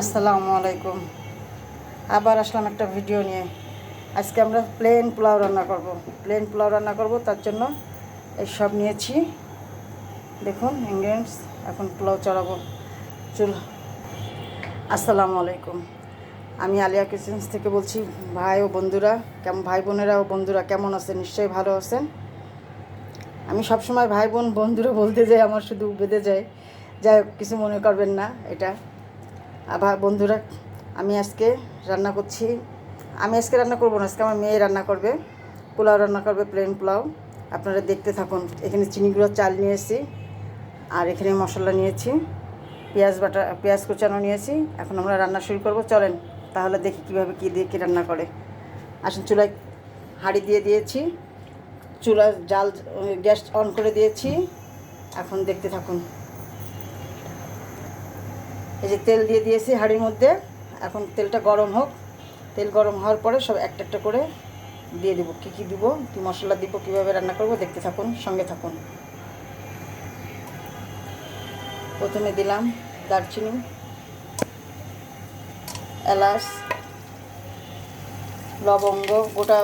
আসসালামু আলাইকুম। আবার আসলাম একটা ভিডিও নিয়ে। আজকে আমরা প্লেন পোলাও রান্না করব। প্লেন পোলাও রান্না করব, তার জন্য এই সব নিয়েছি। দেখুন ইনগ্রিডিয়েন্টস এখন পোলাও চড়াবো। চুল, আসসালামু আলাইকুম। আমি আলিয়া কিচেন্স থেকে বলছি, ভাই ও বন্ধুরা কেমন ভাই বোনেরা ও বন্ধুরা কেমন আছেন? নিশ্চয়ই ভালো আছেন? আমি সবসময় ভাই বোন, বন্ধুরা বলতে যাই, আমার শুধু বেঁধে যায়। যাই কিছু মনে করবেন না, এটা। আবার বন্ধুরা, আমি আজকে রান্না করছি। আমি আজকে রান্না করব না, আজকে আমার মেয়ে রান্না করবে। পোলাও রান্না করবে প্লেন পোলাও। আপনারা দেখতে থাকুন, এখানে চিনি গুঁড়ো চাল নিয়েছি, আর এখানে মশলা নিয়েছি, পেঁয়াজ বাটা, পেঁয়াজ কুচানো নিয়েছি। এখন আমরা রান্না শুরু করব, চলেন তাহলে দেখি কীভাবে কী দিয়ে কী রান্না করে। আসুন, চুলায় হাঁড়ি দিয়ে দিয়েছি, চুলা জাল, গ্যাস অন করে দিয়েছি। এখন দেখতে থাকুন। এই যে তেল দিয়ে দিয়েছি হাঁড়ির মধ্যে। এখন তেলটা গরম হোক। তেল গরম হওয়ার পরে সব একটা একটা করে দিয়ে দেবো। কী কী দিব? কী মশলা দিব? কীভাবে রান্না করব? দেখতে থাকুন, সঙ্গে থাকুন। প্রথমে দিলাম দারচিনি, এলাচ, লবঙ্গ, গোটা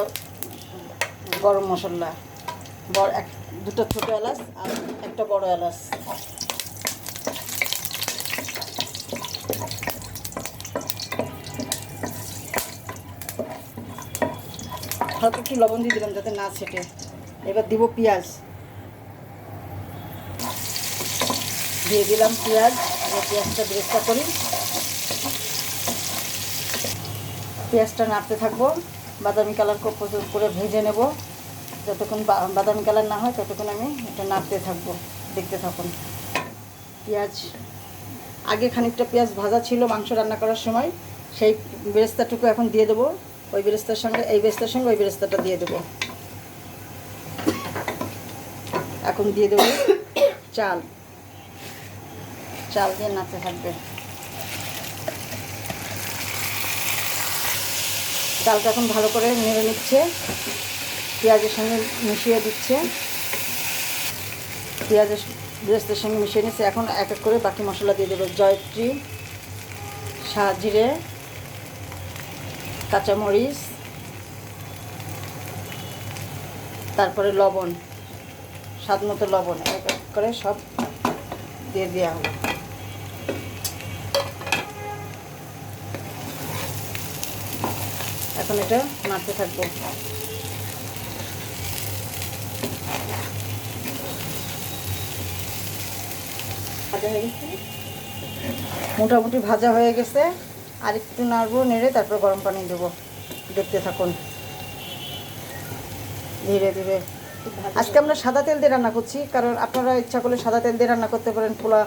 গরম মশলা। বড় এক, দুটো ছোটো এলাচ আর একটা বড় এলাচ। হালকা একটু লবণ দিয়ে দিলাম যাতে না ছেটে এবার দিব পেঁয়াজ। দিয়ে দিলাম পেঁয়াজ। এবার পেঁয়াজটা ব্রেস্তা করি। পেঁয়াজটা নাড়তে থাকব। বাদামি কালার করে ভেজে নেব। যতক্ষণ বাদামি কালার না হয় ততক্ষণ আমি এটা নাড়তে থাকব। দেখতে থাকুন। পেঁয়াজ আগে খানিকটা পেঁয়াজ ভাজা ছিল মাংস রান্না করার সময়। সেই বেরেস্তাটুকু এখন দিয়ে দেবো। ওই বেরেস্তার সঙ্গে, এই বেরেস্তার সঙ্গে ওই বেরেস্তাটা দিয়ে দেবো। এখন দিয়ে দেবো চাল। চাল দিয়ে নাড়তে থাকবে। চালটা এখন ভালো করে নেড়ে নিচ্ছে। পেঁয়াজের সঙ্গে মিশিয়ে দিচ্ছে। পেঁয়াজের বেরেস্তার সঙ্গে মিশিয়ে নিচ্ছে। এখন এক এক করে বাকি মশলা দিয়ে দেবো। জয়ত্রী জিরে কাঁচামরিচ, তারপরে লবণ স্বাদ মতো লবণ এক এক করে সব দিয়ে দেওয়া হলো। এখন এটা নাড়তে থাকব। মোটামুটি ভাজা হয়ে গেছে। আর একটু নাড়বো, নেড়ে তারপর গরম পানি দেবো। দেখতে থাকুন। ধীরে ধীরে। আজকে আমরা সাদা তেল দিয়ে রান্না করছি, কারণ আপনারা ইচ্ছা করলে সাদা তেল দিয়ে রান্না করতে পারেন, পোলা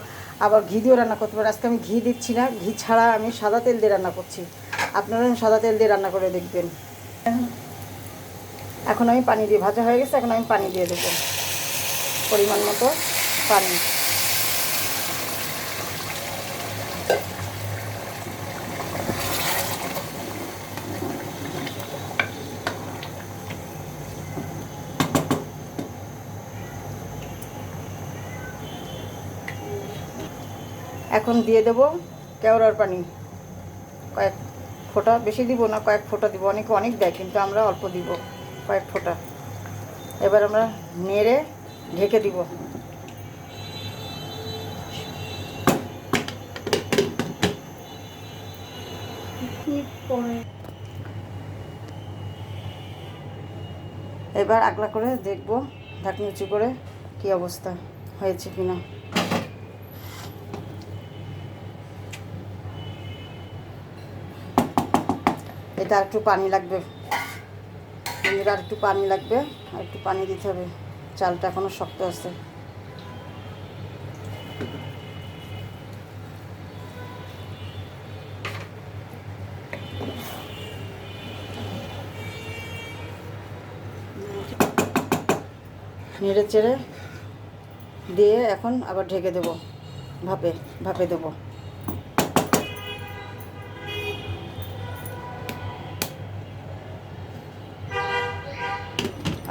আবার ঘি দিয়েও রান্না করতে পারেন। আজকে আমি ঘি দিচ্ছি না, ঘি ছাড়া আমি সাদা তেল দিয়ে রান্না করছি। আপনারা সাদা তেল দিয়ে রান্না করে দেখবেন। এখন আমি পানি দিয়ে, ভাজা হয়ে গেছে, এখন আমি পানি দিয়ে দেবো। পরিমাণ মতো পানি। এখন দিয়ে দেবো কেওড়ার পানি। কয়েক ফোঁটা, বেশি দিব না, কয়েক ফোঁটা দিব। অনেকে অনেক দেয়, কিন্তু আমরা অল্প দিব কয়েক ফোঁটা। এবার আমরা নেড়ে ঢেকে দিব। এবার আগলা করে দেখব, ঢাকনি উঁচু করে কী অবস্থা, হয়েছে কিনা। এটা একটু পানি লাগবে। এর আর একটু পানি লাগবে। আর একটু পানি দিতে হবে। চালটা এখনও শক্ত আছে। নেড়ে চেড়ে দিয়ে এখন আবার ঢেকে দেবো। ভাপে ভাপে দেবো।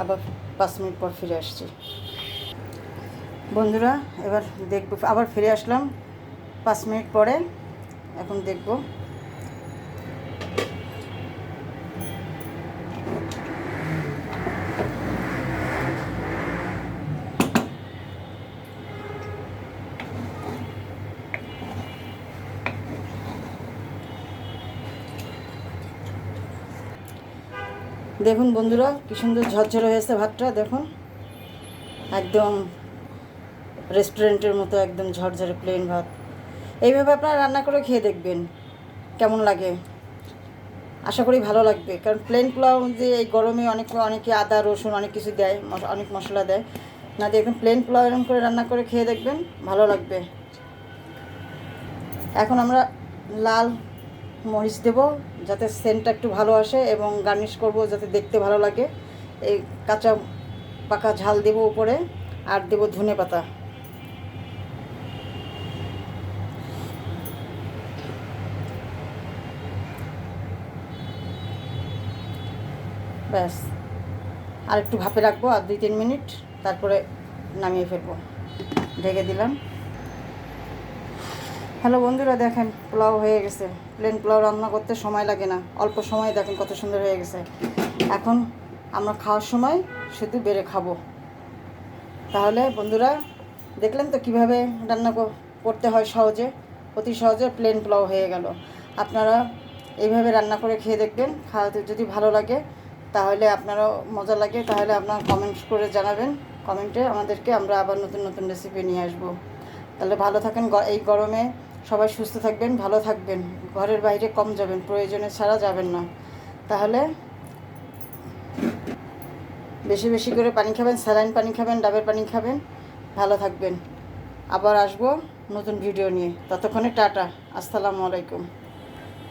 আবার পাঁচ মিনিট পর ফিরে আসছি। বন্ধুরা, এবার দেখব, আবার ফিরে আসলাম। পাঁচ মিনিট পরে, এখন দেখব। দেখুন বন্ধুরা, কি সুন্দর ঝরঝরে হয়েছে ভাতটা, দেখুন। একদম রেস্টুরেন্টের মতো, একদম ঝরঝরে প্লেন ভাত। এইভাবে আপনারা রান্না করে খেয়ে দেখবেন, কেমন লাগে। আশা করি ভালো লাগবে, কারণ প্লেন পোলাও যে এই গরমে অনেক, অনেকে আদা, রসুন অনেক কিছু দেয় অনেক মশলা দেয়। না দিয়ে প্লেন পোলাও এরকম করে রান্না করে খেয়ে দেখবেন, ভালো লাগবে। এখন আমরা লাল মরিচ দেবো, যাতে সেন্টটা একটু ভালো আসে এবং গার্নিশ করব যাতে দেখতে ভালো লাগে। এই কাঁচা পাকা ঝাল দেবো উপরে, আর দেবো ধনে পাতা। ব্যাস। আর একটু ভাপে রাখব, আর দুই তিন মিনিট, তারপরে নামিয়ে ফেলব। ঢেকে দিলাম। হ্যালো বন্ধুরা, দেখেন পোলাও হয়ে গেছে। প্লেন পোলাও রান্না করতে সময় লাগে না। অল্প সময় দেখেন কত সুন্দর হয়ে গেছে। এখন আমরা খাওয়ার সময় শুধু বেড়ে খাব। তাহলে বন্ধুরা, দেখলেন তো কীভাবে রান্না কর- করতে হয় সহজে? অতি সহজে প্লেন পোলাও হয়ে গেল। আপনারা এইভাবে রান্না করে খেয়ে দেখবেন। খাওয়াতে যদি ভালো লাগে, তাহলে আপনারও মজা লাগে। তাহলে আপনার কমেন্ট করে জানাবেন। কমেন্টে আমাদেরকে আমরা আবার নতুন নতুন রেসিপি নিয়ে আসব। তাহলে ভালো থাকেন এই গরমে। সবাই সুস্থ থাকবেন, ভালো থাকবেন। ঘরের বাইরে কম যাবেন, প্রয়োজনে ছাড়া যাবেন না। তাহলে বেশি বেশি করে পানি খাবেন, স্যালাইন পানি খাবেন, ডাবের পানি খাবেন, ভালো থাকবেন। আবার আসব নতুন ভিডিও নিয়ে। ততক্ষণে টাটা। আসসালামু আলাইকুম।